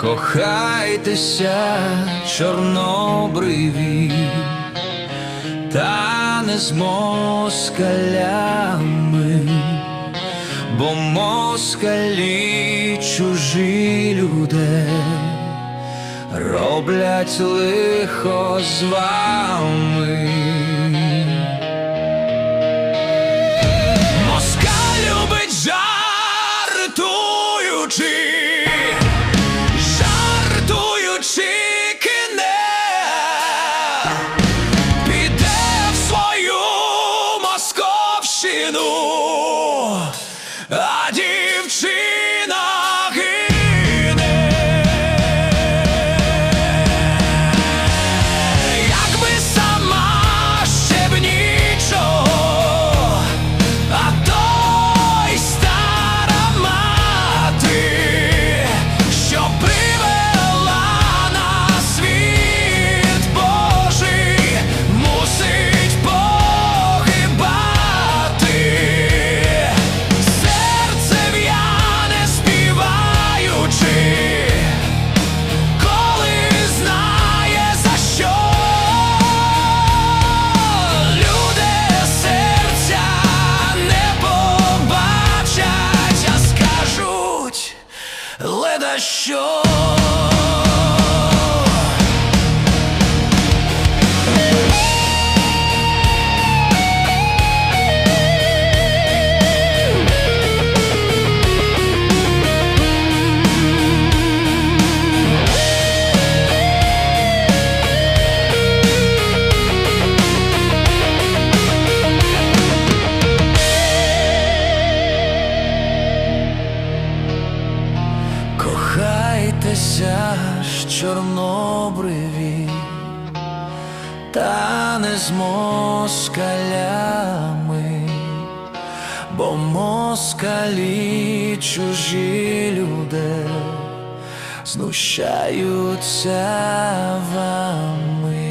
Кохайтеся, чорнобриві, та не з москалями, бо москалі чужі люди роблять лихо з вами. Sure. Ж чорнобриві, та не з москалями, бо москалі чужі люди знущаються вами.